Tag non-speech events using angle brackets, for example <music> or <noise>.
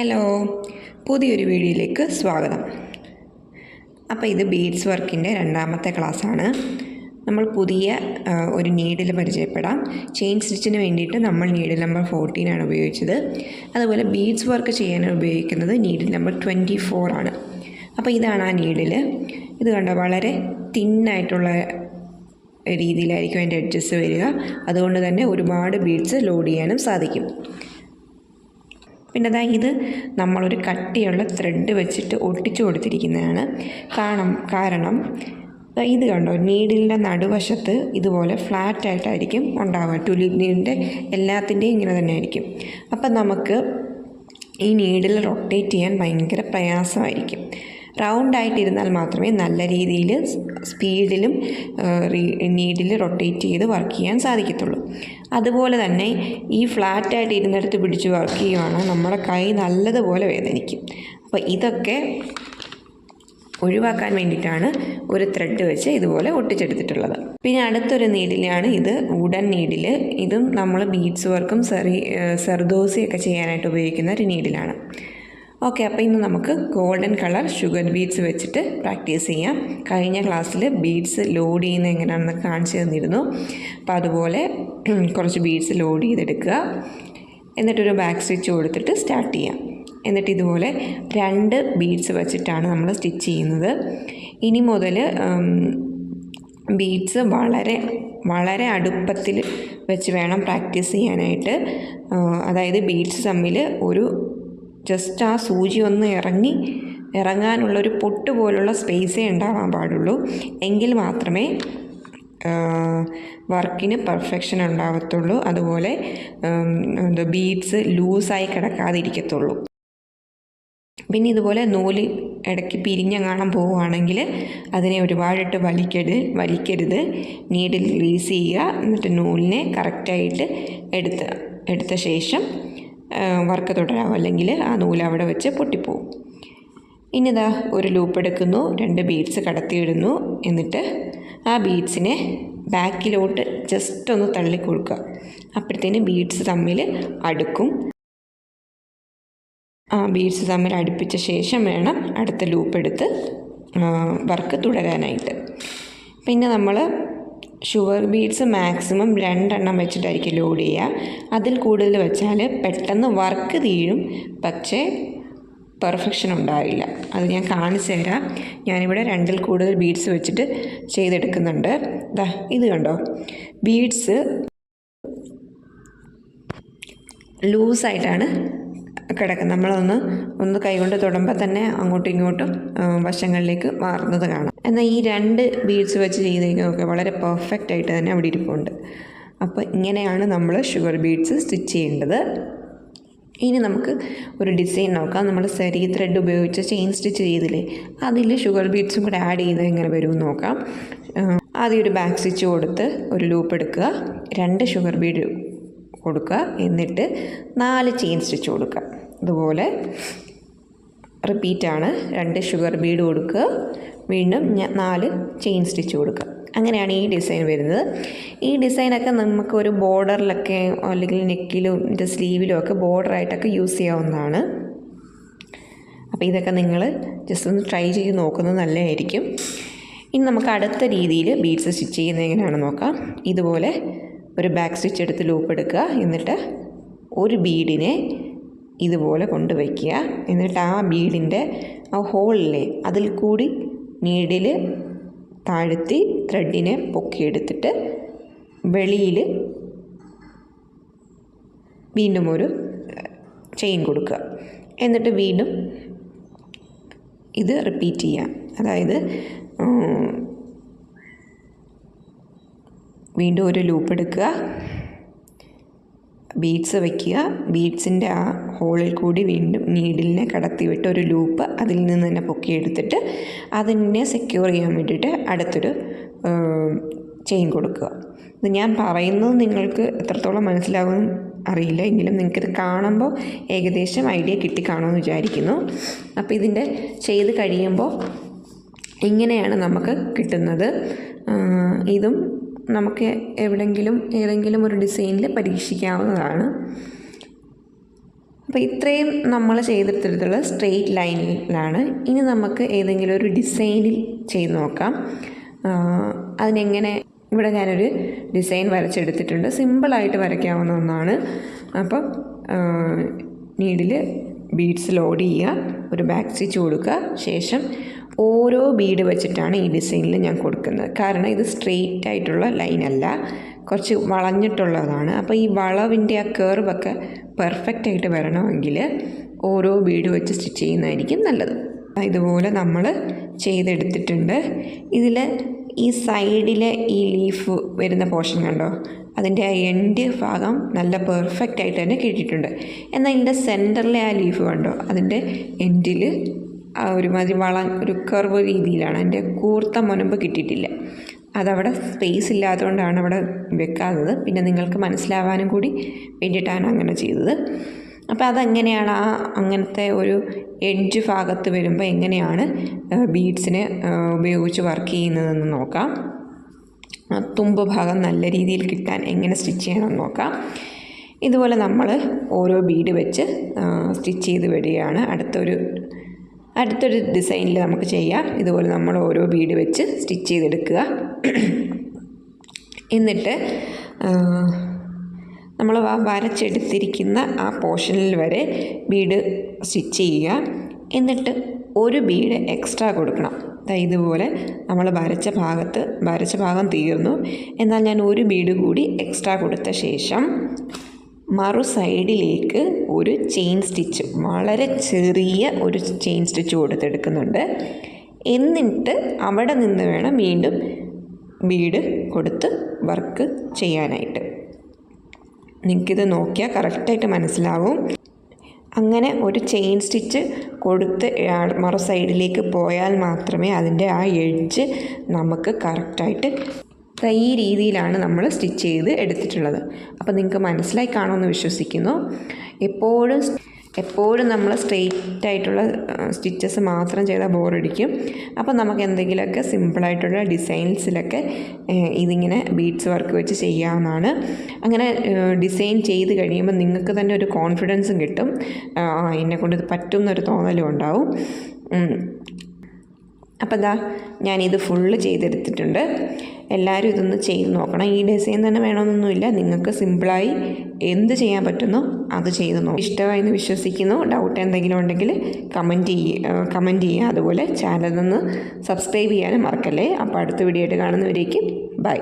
Hello പുതിയൊരു വീഡിയോയിലേക്ക് സ്വാഗതം. അപ്പോൾ ഇത് ബീഡ്സ് വർക്കിന്റെ രണ്ടാമത്തെ ക്ലാസ്സാണ്. നമ്മൾ പുതിയ ഒരു നീഡിൽ പരിചയപ്പെടാം. ചെയിൻ സ്റ്റിച്ചിന് വേണ്ടിയിട്ട് നമ്മൾ നീഡിൽ നമ്പർ ഫോർട്ടീൻ ആണ് ഉപയോഗിച്ചത്. അതുപോലെ ബീഡ്സ് വർക്ക് ചെയ്യാൻ ഉപയോഗിക്കുന്നത് നീഡിൽ നമ്പർ ട്വന്റി ഫോർ ആണ്. അപ്പോൾ ഇതാണ് ആ നീഡിൽ. ഇത് കണ്ടോ വളരെ തിന്നായിട്ടുള്ള രീതിയിലായിരിക്കും അതിന്റെ എഡ്ജസ് വരിക. അതുകൊണ്ട് തന്നെ ഒരുപാട് ബീഡ്സ് ലോഡ് ചെയ്യാനും സാധിക്കും. പിന്നെ ദാ ഇത് നമ്മളൊരു കട്ടിയുള്ള ത്രെഡ് വെച്ചിട്ട് ഒട്ടിച്ചു കൊടുത്തിരിക്കുന്നതാണ്. കാണാം കാരണം ഇത് കണ്ടോ നീഡിലിന്റെ നടുവശത്ത് ഇതുപോലെ ഫ്ലാറ്റ് ആയിട്ടായിരിക്കും ഉണ്ടാവുക. ടുലിപ് നീഡിന്റെ എല്ലാത്തിന്റെയും ഇങ്ങനെ തന്നെ ആയിരിക്കും അപ്പം നമുക്ക് ഈ നീഡിൽ റൊട്ടേറ്റ് ചെയ്യാൻ ഭയങ്കര പ്രയാസമായിരിക്കും. റൗണ്ട് ആയിട്ടിരുന്നാൽ മാത്രമേ നല്ല രീതിയിൽ സ്പീഡിലും നീഡിൽ റൊട്ടേറ്റ് ചെയ്ത് വർക്ക് ചെയ്യാൻ സാധിക്കത്തുള്ളൂ. അതുപോലെ തന്നെ ഈ ഫ്ലാറ്റായിട്ട് ഇരുന്നിടത്ത് പിടിച്ച് വർക്ക് ചെയ്യുവാണ് നമ്മുടെ കൈ നല്ലതുപോലെ വേദനിക്കും. അപ്പോൾ ഇതൊക്കെ ഒഴിവാക്കാൻ വേണ്ടിയിട്ടാണ് ഒരു ത്രെഡ് വെച്ച് ഇതുപോലെ ഒട്ടിച്ചെടുത്തിട്ടുള്ളത്. പിന്നെ അടുത്തൊരു നീഡിലാണ് ഇത് വുഡൻ നീഡിൽ ഇതും നമ്മൾ ബീഡ്സ് വർക്കും സെറി സെർദോസിയൊക്കെ ചെയ്യാനായിട്ട് ഉപയോഗിക്കുന്ന ഒരു നീഡിലാണ്. ഓക്കെ അപ്പോൾ ഇന്ന് നമുക്ക് ഗോൾഡൻ കളർ ഷുഗർ ബീഡ്സ് വെച്ചിട്ട് പ്രാക്ടീസ് ചെയ്യാം. കഴിഞ്ഞ ക്ലാസ്സിൽ ബീഡ്സ് ലോഡ് ചെയ്യുന്നത് എങ്ങനെയാണെന്ന് കാണിച്ചു തന്നിരുന്നു. അപ്പോൾ അതുപോലെ <clears throat> കുറച്ച് ബീഡ്സ് ലോഡ് ചെയ്തെടുക്കുക. എന്നിട്ടൊരു ബാക്ക് സ്റ്റിച്ച് കൊടുത്തിട്ട് സ്റ്റാർട്ട് ചെയ്യാം. എന്നിട്ട് ഇതുപോലെ രണ്ട് ബീഡ്സ് വെച്ചിട്ടാണ് നമ്മൾ സ്റ്റിച്ച് ചെയ്യുന്നത്. ഇനി മുതൽ ബീഡ്സ് വളരെ വളരെ അടുപ്പത്തിൽ വെച്ച് വേണം പ്രാക്ടീസ് ചെയ്യാനായിട്ട്. അതായത് ബീഡ്സ് തമ്മിൽ ഒരു ജസ്റ്റ് ആ സൂചി ഒന്ന് ഇറങ്ങി ഇറങ്ങാനുള്ളൊരു പൊട്ട് പോലുള്ള സ്പേസേ ഉണ്ടാവാൻ പാടുള്ളൂ. എങ്കിൽ മാത്രമേ വർക്കിന് പെർഫെക്ഷൻ ഉണ്ടാവത്തുള്ളൂ. അതുപോലെ ബീഡ്സ് ലൂസായി കിടക്കാതിരിക്കത്തുള്ളൂ. പിന്നെ ഇതുപോലെ നൂൽ ഇടയ്ക്ക് പിരിഞ്ഞെങ്ങാണം പോവുകയാണെങ്കിൽ അതിനെ ഒരുപാടിട്ട് വലിക്കരുത് വലിക്കരുത്. നീഡിൽ റിലീസ് ചെയ്യുക. എന്നിട്ട് നൂലിനെ കറക്റ്റായിട്ട് എടുത്ത് എടുത്ത ശേഷം വർക്ക് തുടരാം അല്ലെങ്കിൽ ആ നൂൽ അവിടെ വെച്ച് പൊട്ടിപ്പോവും. ഇനി ഇതാ ഒരു ലൂപ്പ് എടുക്കുന്നു. രണ്ട് ബീഡ്സ് കടത്തിയിടുന്നു. എന്നിട്ട് ആ ബീഡ്സിനെ ബാക്കിലോട്ട് ജസ്റ്റ് ഒന്ന് തള്ളി കൊടുക്കുക അപ്പോഴത്തേന് ബീഡ്സ് തമ്മിൽ അടുക്കും. ആ ബീഡ്സ് തമ്മിൽ അടുപ്പിച്ച ശേഷം വേണം അടുത്ത ലൂപ്പ് എടുത്ത് വർക്ക് തുടരാനായിട്ട്. പിന്നെ നമ്മൾ ഷുഗർ ബീഡ്സ് മാക്സിമം രണ്ടെണ്ണം വെച്ചിട്ടായിരിക്കും ലോഡ് ചെയ്യുക. അതിൽ കൂടുതൽ വെച്ചാൽ പെട്ടെന്ന് വർക്ക് തീരും പക്ഷേ പെർഫെക്ഷൻ ഉണ്ടാവില്ല. അത് ഞാൻ കാണിച്ചു തരാം. ഞാനിവിടെ രണ്ടിൽ കൂടുതൽ ബീഡ്സ് വെച്ചിട്ട് ചെയ്തെടുക്കുന്നുണ്ട്. ദാ ഇത് കണ്ടോ? ബീഡ്സ് ലൂസായിട്ടാണ് കിടക്കുന്നത് നമ്മളൊന്ന് ഒന്ന് കൈകൊണ്ട് തൊടുമ്പോൾ തന്നെ അങ്ങോട്ടും ഇങ്ങോട്ടും വശങ്ങളിലേക്ക് മാറുന്നത് കാണാം. എന്നാൽ ഈ രണ്ട് ബീഡ്സ് വെച്ച് ചെയ്തേക്കുന്നതൊക്കെ വളരെ പെർഫെക്റ്റ് ആയിട്ട് തന്നെ അവിടെ ഇരിപ്പുണ്ട്. അപ്പോൾ ഇങ്ങനെയാണ് നമ്മൾ ഷുഗർ ബീഡ്സ് സ്റ്റിച്ച് ചെയ്യേണ്ടത്. ഇനി നമുക്ക് ഒരു ഡിസൈൻ നോക്കാം. നമ്മൾ സരി ത്രെഡ് ഉപയോഗിച്ച് ചെയിൻ സ്റ്റിച്ച് ചെയ്തില്ലേ അതിൽ ഷുഗർ ബീഡ്സും കൂടെ ആഡ് ചെയ്ത് എങ്ങനെ വരുമെന്ന് നോക്കാം. ആദ്യം ഒരു ബാക്ക് സ്റ്റിച്ച് കൊടുത്ത് ഒരു ലൂപ്പ് എടുക്കുക. രണ്ട് ഷുഗർ ബീഡ് കൊടുക്കുക. എന്നിട്ട് നാല് ചെയിൻ സ്റ്റിച്ച് കൊടുക്കുക. ഇതുപോലെ റിപ്പീറ്റാണ് രണ്ട് ഷുഗർ ബീഡ് കൊടുക്കുക. വീണ്ടും നാല് ചെയിൻ സ്റ്റിച്ച് കൊടുക്കുക. അങ്ങനെയാണ് ഈ ഡിസൈൻ വരുന്നത്. ഈ ഡിസൈനൊക്കെ നമുക്ക് ഒരു ബോർഡറിലൊക്കെ അല്ലെങ്കിൽ നെക്കിലും സ്ലീവിലും ഒക്കെ ബോർഡറായിട്ടൊക്കെ യൂസ് ചെയ്യാവുന്നതാണ്. അപ്പോൾ ഇതൊക്കെ നിങ്ങൾ ജസ്റ്റ് ഒന്ന് ട്രൈ ചെയ്ത് നോക്കുന്നത് നല്ലതായിരിക്കും. ഇനി നമുക്ക് അടുത്ത രീതിയിൽ ബീഡ്സ് സ്റ്റിച്ച് ചെയ്യുന്നത് എങ്ങനെയാണെന്ന് നോക്കാം. ഇതുപോലെ ഒരു ബാക്ക് സ്റ്റിച്ച് എടുത്ത് ലൂപ്പ് എടുക്കുക. എന്നിട്ട് ഒരു ബീഡിനെ ഇതുപോലെ കൊണ്ടുവയ്ക്കുക. എന്നിട്ട് ആ ബീഡിന്റെ ആ ഹോളിലെ അതിൽ കൂടി നീഡിൽ താഴ്ത്തി ത്രെഡിനെ പൊക്കിയെടുത്തിട്ട് വെളിയിൽ വീണ്ടും ഒരു ചെയിൻ കൊടുക്കുക. എന്നിട്ട് വീണ്ടും ഇത് റിപ്പീറ്റ് ചെയ്യാം അതായത് വീണ്ടും ഒരു ലൂപ്പ് എടുക്കുക. ബീഡ്സ് വയ്ക്കുക ബീഡ്സിന്റെ ആ ഹോളിൽ കൂടി വീണ്ടും നീഡിലിനെ കടത്തിവിട്ട് ഒരു ലൂപ്പ് അതിൽ നിന്ന് തന്നെ പൊക്കിയെടുത്തിട്ട് അതിനെ സെക്യൂർ ചെയ്യാൻ വേണ്ടിയിട്ട് അടുത്തൊരു ചെയിൻ കൊടുക്കുക. ഇത് ഞാൻ പറയുന്നത് നിങ്ങൾക്ക് എത്രത്തോളം മനസ്സിലാകും അറിയില്ല. എങ്കിലും നിങ്ങൾക്കിത് കാണുമ്പോൾ ഏകദേശം ഐഡിയ കിട്ടിക്കാണുമെന്ന് വിചാരിക്കുന്നു. അപ്പോൾ ഇതിന്റെ ചെയ്ത് കഴിയുമ്പോൾ ഇങ്ങനെയാണ് നമുക്ക് കിട്ടുന്നത്. ഇതും നമുക്ക് എവിടെങ്കിലും ഏതെങ്കിലും ഒരു ഡിസൈനിൽ പരീക്ഷിക്കാവുന്നതാണ്. അപ്പോൾ ഇത്രയും നമ്മൾ ചെയ്തെടുത്തിട്ടുള്ള സ്ട്രെയിറ്റ് ലൈനിലാണ്. ഇനി നമുക്ക് ഏതെങ്കിലും ഒരു ഡിസൈനിൽ ചെയ്ത് നോക്കാം. അതിനെങ്ങനെ ഇവിടെ ഞാനൊരു ഡിസൈൻ വരച്ചെടുത്തിട്ടുണ്ട്. സിമ്പിളായിട്ട് വരയ്ക്കാവുന്ന ഒന്നാണ്. അപ്പം നീഡിൽ ബീഡ്സ് ലോഡ് ചെയ്യുക ഒരു ബാക്ക് സ്റ്റിച്ച് കൊടുക്കുക. ശേഷം ഓരോ ബീഡ് വെച്ചിട്ടാണ് ഈ ഡിസൈനിൽ ഞാൻ കൊടുക്കുന്നത്. കാരണം ഇത് സ്ട്രെയിറ്റ് ആയിട്ടുള്ള ലൈനല്ല കുറച്ച് വളഞ്ഞിട്ടുള്ളതാണ്. അപ്പോൾ ഈ വളവിന്റെ ആ കേർവൊക്കെ പെർഫെക്റ്റ് ആയിട്ട് വരണമെങ്കിൽ ഓരോ ബീഡ് വെച്ച് സ്റ്റിച്ച് ചെയ്യുന്നതായിരിക്കും നല്ലത്. ഇതുപോലെ നമ്മൾ ചെയ്തെടുത്തിട്ടുണ്ട്. ഇതിൽ ഈ സൈഡിലെ ഈ ലീഫ് വരുന്ന പോർഷൻ കണ്ടോ? അതിന്റെ ആ എൻഡ് ഭാഗം നല്ല പെർഫെക്റ്റ് ആയിട്ട് തന്നെ കിട്ടിയിട്ടുണ്ട്. എന്നാൽ ഇതിന്റെ സെന്ററിലെ ആ ലീഫ് കണ്ടോ? അതിന്റെ എൻഡിൽ ഒരുമാതിരി വള ഒരു കർവ് രീതിയിലാണ്. അതിന്റെ കൂർത്ത മുനമ്പ് കിട്ടിയിട്ടില്ല. അതവിടെ സ്പേസ് ഇല്ലാത്തതുകൊണ്ടാണ് അവിടെ വെക്കാത്തത്. പിന്നെ നിങ്ങൾക്ക് മനസ്സിലാവാനും കൂടി വേണ്ടിയിട്ടാണ് അങ്ങനെ ചെയ്തത്. അപ്പോൾ അതെങ്ങനെയാണ് ആ അങ്ങനത്തെ ഒരു എഡ്ജ് ഭാഗത്ത് വരുമ്പോൾ എങ്ങനെയാണ് ബീഡ്സിനെ ഉപയോഗിച്ച് വർക്ക് ചെയ്യുന്നതെന്ന് നോക്കാം. തുമ്പ് ഭാഗം നല്ല രീതിയിൽ കിട്ടാൻ എങ്ങനെ സ്റ്റിച്ച് ചെയ്യണമെന്ന് നോക്കാം. ഇതുപോലെ നമ്മൾ ഓരോ ബീഡ് വെച്ച് സ്റ്റിച്ച് ചെയ്ത് വരികയാണ്. അടുത്തൊരു അടുത്തൊരു ഡിസൈനിൽ നമുക്ക് ചെയ്യാം. ഇതുപോലെ നമ്മൾ ഓരോ ബീഡ് വെച്ച് സ്റ്റിച്ച് ചെയ്തെടുക്കുക. എന്നിട്ട് നമ്മൾ വരച്ചെടുത്തിരിക്കുന്ന ആ പോർഷനിൽ വരെ ബീഡ് സ്റ്റിച്ച് ചെയ്യുക. എന്നിട്ട് ഒരു ബീഡ് എക്സ്ട്രാ കൊടുക്കണം. ഇതുപോലെ നമ്മൾ വരച്ച ഭാഗത്ത് വരച്ച ഭാഗം തീർന്നു. എന്നാൽ ഞാൻ ഒരു ബീഡ് കൂടി എക്സ്ട്രാ കൊടുത്ത ശേഷം മറു സൈഡിലേക്ക് ഒരു ചെയിൻ സ്റ്റിച്ച് വളരെ ചെറിയ ഒരു ചെയിൻ സ്റ്റിച്ച് കൊടുത്തെടുക്കുന്നുണ്ട്. എന്നിട്ട് അവിടെ നിന്ന് വേണം വീണ്ടും ബീഡ് കൊടുത്ത് വർക്ക് ചെയ്യാനായിട്ട്. നിങ്ങൾക്കിത് നോക്കിയാൽ കറക്റ്റായിട്ട് മനസ്സിലാവും. അങ്ങനെ ഒരു ചെയിൻ സ്റ്റിച്ച് കൊടുത്ത് മറു സൈഡിലേക്ക് പോയാൽ മാത്രമേ അതിന്റെ ആ എഡ്ജ് നമുക്ക് കറക്റ്റായിട്ട് ദാ ഈ രീതിയിലാണ് നമ്മൾ സ്റ്റിച്ച് ചെയ്ത് എടുത്തിട്ടുള്ളത്. അപ്പോൾ നിങ്ങൾക്ക് മനസ്സിലായി കാണുമെന്ന് വിശ്വസിക്കുന്നു. എപ്പോഴും എപ്പോഴും നമ്മൾ സ്ട്രെയിറ്റ് ആയിട്ടുള്ള സ്റ്റിച്ചസ് മാത്രം ചെയ്താൽ ബോറടിക്കും. അപ്പോൾ നമുക്ക് എന്തെങ്കിലുമൊക്കെ സിമ്പിളായിട്ടുള്ള ഡിസൈൻസിലൊക്കെ ഇതിങ്ങനെ ബീഡ്സ് വർക്ക് വെച്ച് ചെയ്യാവുന്നതാണ്. അങ്ങനെ ഡിസൈൻ ചെയ്ത് കഴിയുമ്പോൾ നിങ്ങൾക്ക് തന്നെ ഒരു കോൺഫിഡൻസും കിട്ടും. എന്നെക്കൊണ്ട് എന്നെ കൊണ്ട് ഇത് പറ്റും എന്നൊരു തോന്നലും ഉണ്ടാവും. അപ്പോൾ ദാ ഞാനിത് ഫുള്ള് ചെയ്തെടുത്തിട്ടുണ്ട്. എല്ലാവരും ഇതൊന്ന് ചെയ്ത് നോക്കണം. ഈ ഡിസൈൻ തന്നെ വേണമെന്നൊന്നുമില്ല. നിങ്ങൾക്ക് സിമ്പിളായി എന്ത് ചെയ്യാൻ പറ്റുന്നോ അത് ചെയ്ത് നോക്കും. ഇഷ്ടമായി എന്ന് വിശ്വസിക്കുന്നു. ഡൗട്ട് എന്തെങ്കിലും ഉണ്ടെങ്കിൽ കമന്റ് ചെയ്യുക കമന്റ് ചെയ്യുക. അതുപോലെ ചാനൽ നിന്ന് സബ്സ്ക്രൈബ് ചെയ്യാനും മറക്കല്ലേ. അപ്പോൾ അടുത്ത വീഡിയോ ആയിട്ട് കാണുന്നവരേക്കും ബൈ